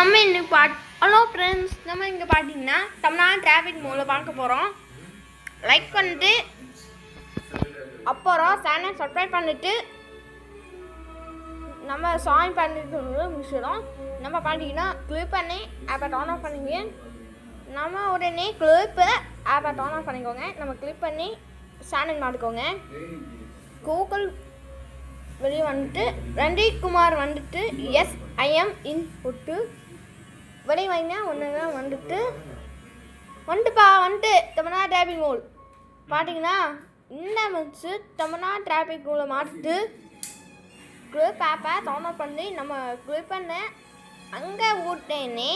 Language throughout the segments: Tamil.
நம்ம இன்னைக்கு பாட் ஹலோ ஃப்ரெண்ட்ஸ் நம்ம இங்கே பார்த்தீங்கன்னா தமிழ்நாடு டிராஃபிக் மூலம் பார்க்க போகிறோம் லைக் பண்ணிட்டு அப்புறம் சேனல் சப்ஸ்கிரைப் பண்ணிட்டு நம்ம சாயின் பண்ணிட்டு முடிச்சிடும் நம்ம பார்த்தீங்கன்னா கிளிக் பண்ணி ஆப்பை டவுன் ஆஃப் பண்ணிங்க நம்ம உடனே கிளிப்பு ஆப்பை டவுன் ஆஃப் பண்ணிக்கோங்க. நம்ம கிளிக் பண்ணி சேனல் மாட்டிக்கோங்க கூகுள் வெளியே வந்துட்டு ரண்டீப் குமார் வந்துட்டு எஸ் ஐஎம் இன் புட்டு விலை வாங்கினா ஒன்று தான் வந்துட்டு வந்துட்டுப்பா வந்துட்டு தமிழ்நாடு டிராபிக் ரூல் பார்த்தீங்கன்னா இந்த மிக்ஸு தமிழ்நாடு டிராபிக் ரூலை மாற்றிட்டு குரூப் ஆப்பை டவுன்லோட் பண்ணி நம்ம குரூப் பண்ண அங்கே விட்டேனே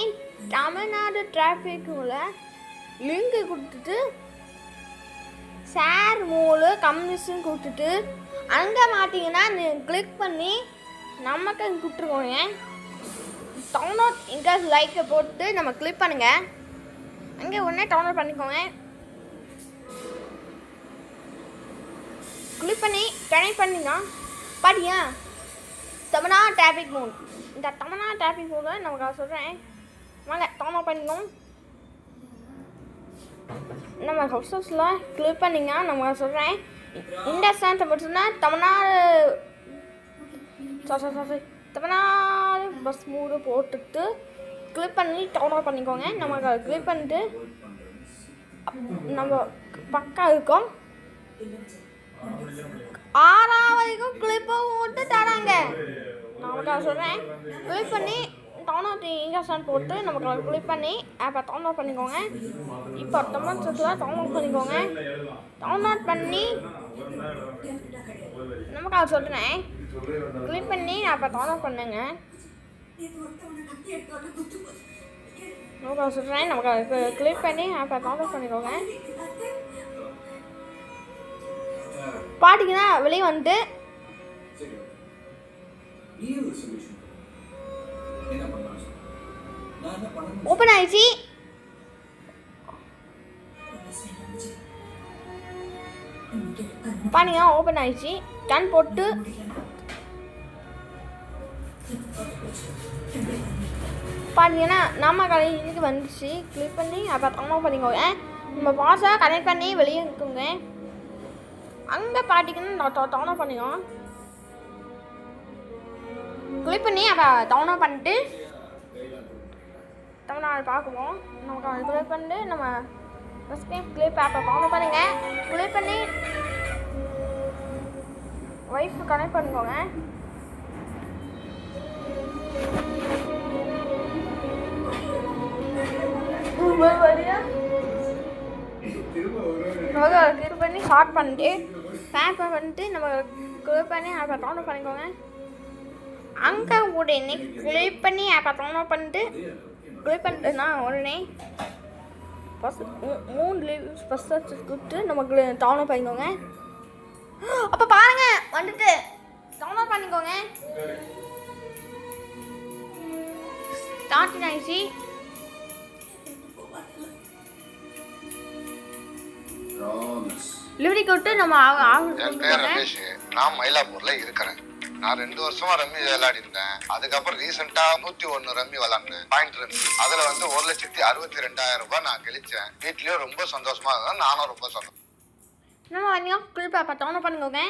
தமிழ்நாடு டிராஃபிக் ரூலை லிங்க் கொடுத்துட்டு ஷேர் மூலு கம்யூனிஸ்ட்னு கொடுத்துட்டு அங்கே மாட்டிங்கன்னா நீங்கள் கிளிக் பண்ணி நமக்கு கொடுத்துருக்கோங்க டவுன்லோட் எங்கேயாவது லைக்கை போட்டு நம்ம கிளிக் பண்ணுங்க. அங்கே உடனே டவுன்லோட் பண்ணிக்கோங்க. கிளிக் பண்ணி கனெக்ட் பண்ணிங்கன்னா பாட்டியா தமிழா டிராஃபிக் மூன் இந்த தமிழா டிராஃபிக் மூணு நமக்கு சொல்கிறேன் வாங்க டவுன்லோட் பண்ணிக்கோங்க. நம்ம ஹவுஸ் ஹவுஸில் கிளிக் பண்ணிங்கன்னா நம்ம சொல்கிறேன் இந்த stand மட்டும்னா Tamil Nadu sorry sorry sorry Tamil Nadu bus மூடு போட்டுட்டு கிளிப் பண்ணி டவுன்லோட் பண்ணிக்கோங்க. நம்ம கிளிப் பண்ணிட்டு அப்- நம்ம பக்கா இருக்கோம். ஆறாவதுக்கும் கிளிப்பை போட்டு தராங்க. நமக்கு சொல்கிறேன் கிளிப் பண்ணி டவுன்லோட் இன்ஜெக்ஷன் போட்டு நமக்கு கிளிக் பண்ணி ஆப்பை டவுன்லோட் பண்ணிக்கோங்க. இப்போ தமிழ் சத்தில் டவுன்லோட் பண்ணிக்கோங்க. டவுன்லோட் பண்ணி நமக்கு அதை சொல்கிறேன் கிளிக் பண்ணி ஆப்பை டவுன்லோட் பண்ணுங்க. ஓகே சொல்கிறேன் நமக்கு அதை கிளிக் பண்ணி ஆப்பை டவுன்லோட் பண்ணிக்கோங்க. பாட்டிங்கன்னா வெளியே வந்துட்டு ஓப்பன் ஆயிடுச்சு. பாருங்க ஓப்பன் ஆயிடுச்சு. கண் போட்டு பார்த்தீங்கன்னா நம்ம கடைக்கு வந்துச்சு. கிளிக் பண்ணி அப்போ டவுன்லோட் பண்ணிக்கோங்க நம்ம பாஸை கனெக்ட் பண்ணி வெளியே இருக்குங்க அங்கே பார்த்தீங்கன்னா டவுனோ பண்ணிக்கோம் கிளிக் பண்ணி அப்போ டவுனோ பண்ணிட்டு தமிழ்நாடு பார்க்குவோம். நமக்கு அதை கிளிக் பண்ணிட்டு நம்ம ஃபஸ்ட் டைம் கிளிப் ஆப்பை டவுனோ பண்ணுங்க. கிளிக் பண்ணி ஒய்ஃப் கனெக்ட் பண்ணிக்கோங்க. கிளிக் பண்ணி ஷார்ட் பண்ணிட்டு பேக் பண்ணிட்டு நம்ம கிளிக் பண்ணி ஆப்பை டவுன்லோட் பண்ணிக்கோங்க. அங்கே உடனே கிளிக் பண்ணி ஆப்பை டவுன்லோட் பண்ணிட்டு கிளிக் பண்ணிட்டுனா உடனே ஃபஸ்ட் மூணு லீவ்ஸ் ஃபஸ்ட் வச்சு கொடுத்து நமக்கு டவுன்லோட் பண்ணிக்கோங்க. அப்போ பாருங்க வந்துட்டு. டவுன்லோட் பண்ணிக்கோங்க. ஸ்டார்ட் ஆயிடுச்சு. லிவரி கொடுத்து நம்ம என் பேர் ரமேஷ். நான் மயிலாப்பூர்ல இருக்கிறேன். நான் ரெண்டு வருஷமா ரம்மி விளையாடி இருந்தேன். அதுக்கப்புறம் ரீசெண்டா நூத்தி ஒண்ணு ரம்மி விளாண்டேன். Point rummy. அதுல வந்து ஒரு லட்சத்தி அறுபத்தி ரெண்டாயிரம் ரூபாய் நான் கழிச்சேன். வீட்லயும் ரொம்ப சந்தோஷமா இருந்தேன் நானும் ரொம்ப சந்தோஷம். நம்ம வந்தீங்க கிளிப் ஆப்பை டவுன்லோட் பண்ணிக்கோங்க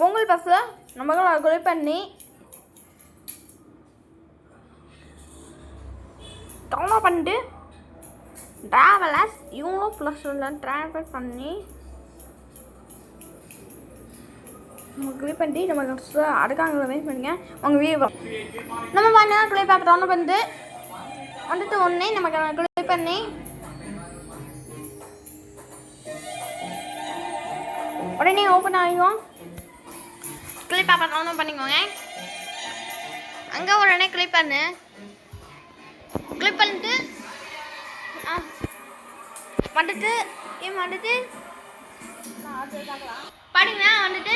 பொங்கல் பஸ்ஸில் நம்ம கிளிக் பண்ணி டவுன்லோட் பண்ணிட்டு ட்ராவலர்ஸ் இவங்களும் ப்ளஸ் ட்ரான்ஸ்ஃபர் பண்ணி நம்ம கிளிக் பண்ணி நம்ம அடுக்காங்கள வெயிட் பண்ணுங்க. உங்கள் வீ நம்ம பண்ண கிளிப் ஆப்பை டவுன்லோட் வந்துட்டு ஒன்றே நமக்கு கிளிக் பண்ணி. உடனே ஓப்பன் ஆகிடும் கிளிப் ஆப்பை டவுன்லோட் பண்ணிக்கோங்க. அங்கே உடனே கிளிக் பண்ணு. கிளிக் பண்ணிட்டு வந்துட்டு ஏன் வந்துட்டு? படிங்கன்னா வந்துட்டு.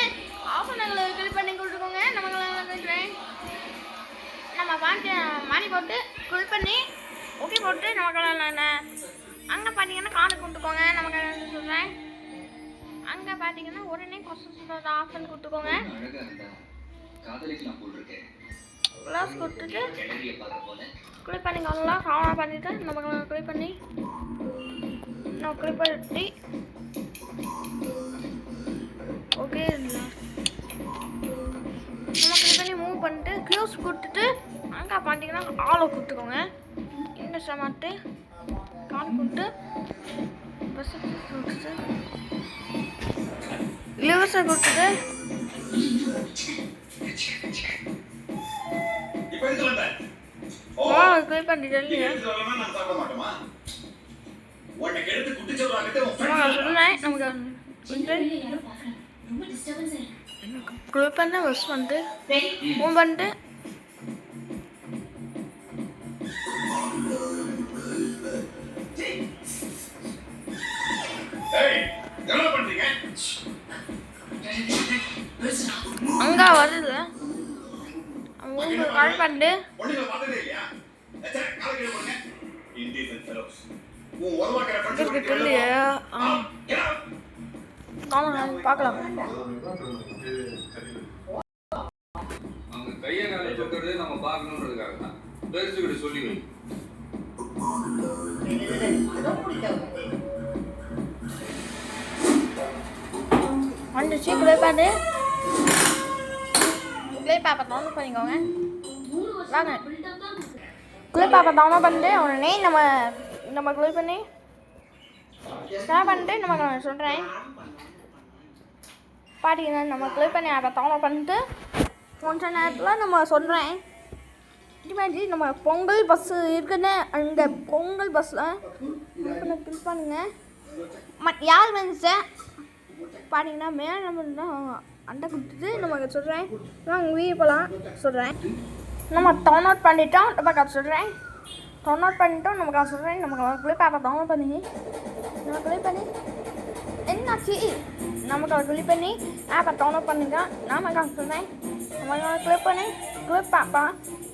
ஆஃப் பண்ணங்களை பண்ணி கொடுத்துக்கோங்க. நம்ம நம்ம பாட்டு மாடி போட்டு கிளிக் பண்ணி ஓகே போட்டு நமக்கு அங்கே பார்த்தீங்கன்னா கார்டு கொடுத்துக்கோங்க. நமக்கு சொல்கிறேன் அங்கே பார்த்தீங்கன்னா உடனே கொஸ்டின் சொல்கிறத ஆஃப் கொடுத்துக்கோங்க. க்ளாஸ் கொடுத்துட்டு காதலிக்கலாம் பண்ணி இருக்கேன் க்ளோஸ் பண்ணிவிட்டு நம்ம கிளிக் பண்ணி நான் கிளிக் பண்ணி ஓகே நம்ம கிளிக் பண்ணி மூவ் பண்ணிட்டு க்ளோஸ் கொடுத்துட்டு அங்கே பண்ணிங்கன்னா ஆளை கொடுத்துக்கோங்க இந்த சமாட்டு கால் கொடுத்து பஸ் கொடுத்துட்டு லிவர்ஸை கொடுத்துட்டு வந்த வந்து கிளிக் பண்ண பஸ் பண்ணிட்டு மூவ் பண்ணிட்டு அங்கே வருது. அவங்க கால். வாங்க பார்க்கலாம். அவங்க கையை காலை சொக்கிறதே நம்ம பார்க்கணுன்றதுக்காக தான் பெருசு கிட்ட சொல்லி வை. வந்துச்சு கிளிக் பண்ணு கிளிக் பேப்பர் டவுன்லோட் பண்ணிக்கோங்க வாங்க குளிர் பாப்பா டவுன்லோட் பண்ணிட்டு உடனே நம்ம நம்ம குளிர் பண்ணி ஸ்டார்ட் பண்ணிட்டு நம்ம சொல்கிறேன் பாட்டிங்க நம்ம கிளிக் பண்ணி அதை டவுன்லோட் பண்ணிட்டு கொஞ்ச நேரத்தில் நம்ம சொல்கிறேன் இமேஜி நம்ம பொங்கல் பஸ்ஸு இருக்குன்னு அந்த பொங்கல் பஸ்ஸில் கிளிக் பண்ணுங்க ம யார் வந்துச்சு பார்த்தீங்கன்னா மேலே நம்ம அண்டை கொடுத்துட்டு நம்ம சொல்கிறேன் வாங்க வீடு போகலாம் சொல்கிறேன் நம்ம டவுன்லோட் பண்ணிட்டோம். நம்ம கதை சொல்கிறேன் டவுன்லோட் பண்ணிட்டோம். நம்ம காசு சொல்கிறேன் நமக்கு கிளிப் ஆப்பை டவுன்லோட் பண்ணி. நம்ம கிளிக் பண்ணி. என்னாச்சு? நமக்கு அதை கிளிக் பண்ணி ஆப்பை டவுன்லோட் பண்ணிக்கலாம் நாம காசு சொல்கிறேன் நம்ம கிளிக் பண்ணி கிளிப் பாப்பா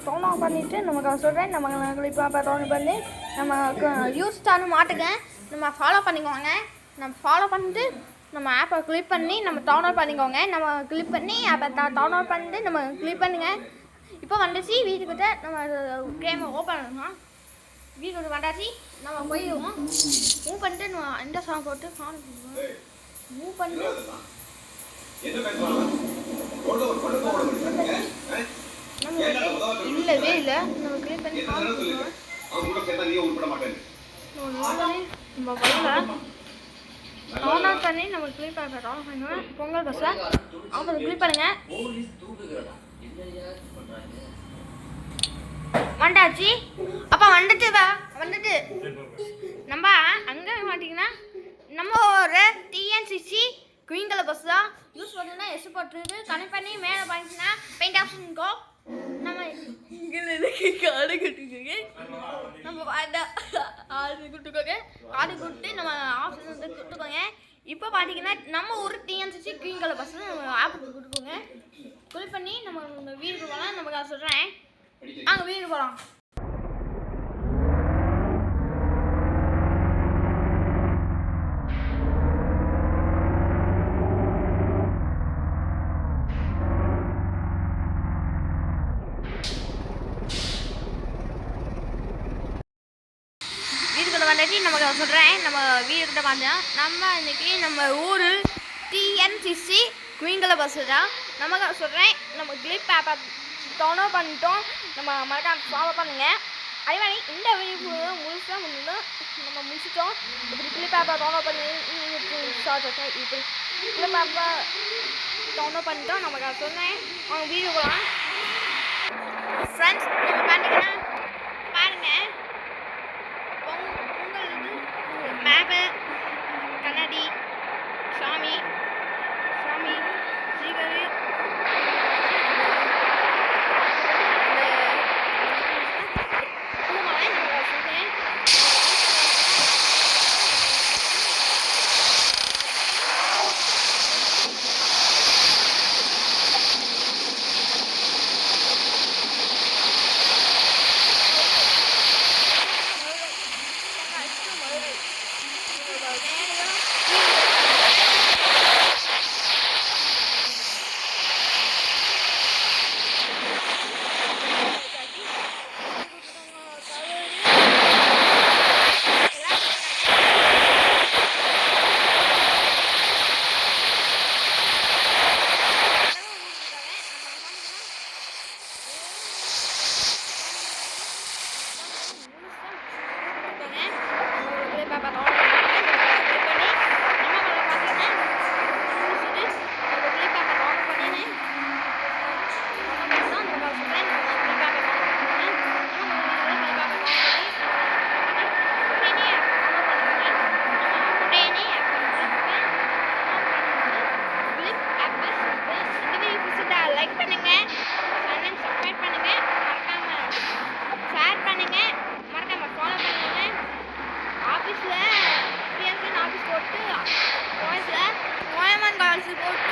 டவுன்லோட் பண்ணிவிட்டு நமக்கு சொல்கிறேன் நம்ம கிளிப் ஆப்பை டவுன்லோட் பண்ணி நம்ம யூஸ் ஸ்டார்னு மாட்டுங்க. நம்ம ஃபாலோ பண்ணிக்கோங்க. நம்ம ஃபாலோ பண்ணிட்டு நம்ம ஆப்பை கிளிக் பண்ணி நம்ம டவுன்லோட் பண்ணிக்கோங்க. நம்ம கிளிக் பண்ணி ஆப்பை டவுன்லோட் பண்ணிட்டு நம்ம கிளிக் பண்ணுங்கள் இப்போ வந்துச்சு வீட்டுக்கிட்ட நம்ம கேமை ஓப்பன் பண்ணலாம். வீட்டுக்கிட்ட வந்தாச்சு நம்ம போயிடுவோம் மூவ் பண்ணிட்டு நம்ம இந்த சாங் போட்டு சாங் மூவ் பண்ணிட்டு நம்ம இல்லவே இல்லை. நம்ம கிளிக் பண்ணி சாங் நம்ம வரல பண்ணி நம்ம கிளிக் பண்ண பொங்கல் பஸ்ஸை அவங்க கிளிக் பண்ணுங்க. வந்தாச்சு. அப்பா வந்துட்டு வா வந்துட்டு. நம்ம அங்கே மாட்டிங்கன்னா நம்ம ஒரு டிஎன்சிசி குயின்கல பஸ் தான். யூஸ் பண்ணுன்னா எஸ் போட்டுருக்கு கனெக்ட் பண்ணி மேலே பாய்ச்சுன்னா பெயிண்ட் ஆப்ஷன் இருக்கும் நம்ம இங்கே காடு கட்டுக்கோங்க. நம்ம வாடா ஆடு கொடுத்துக்கோங்க ஆடு கொடுத்து நம்ம ஆப்ஷன் வந்து கொடுத்துக்கோங்க இப்போ பார்த்தீங்கன்னா நம்ம ஒரு டிஎன்சிசி க்ரீன் கலர் பஸ் நம்ம ஆப்புக்கு கொடுக்குங்க. குள் பண்ணி நம்ம இந்த போகலாம். நமக்கு அதை சொல்கிறேன் அங்கே வீடு போகலாம். வந்துட்டு நம்ம நமக்கு சொல்கிறேன் நம்ம வீட்டுக்கிட்ட பார்த்தோம் நம்ம இன்னைக்கு நம்ம ஊர் டிஎன்சிசி குயிங்கல பஸ்ஸு தான். நமக்கு நான் சொல்கிறேன் நம்ம கிளிப் ஆப்பை டவுன்லோட் பண்ணிட்டோம். நம்ம மறக்காம ஃபாலோ பண்ணுங்கள் அதே மாதிரி இந்த வீடியோ முழுசாக முடிஞ்சோம் நம்ம முடிச்சிட்டோம். இப்படி கிளிப் ஆப்பை டவுன்லோட் பண்ணி ஷார்ட் இப்படி கிளிப் ஆப்பை டவுன்லோட் பண்ணிட்டோம். நமக்கு நான் சொன்னேன் அவங்க வீடியோ போகலாம் রিপোর্ট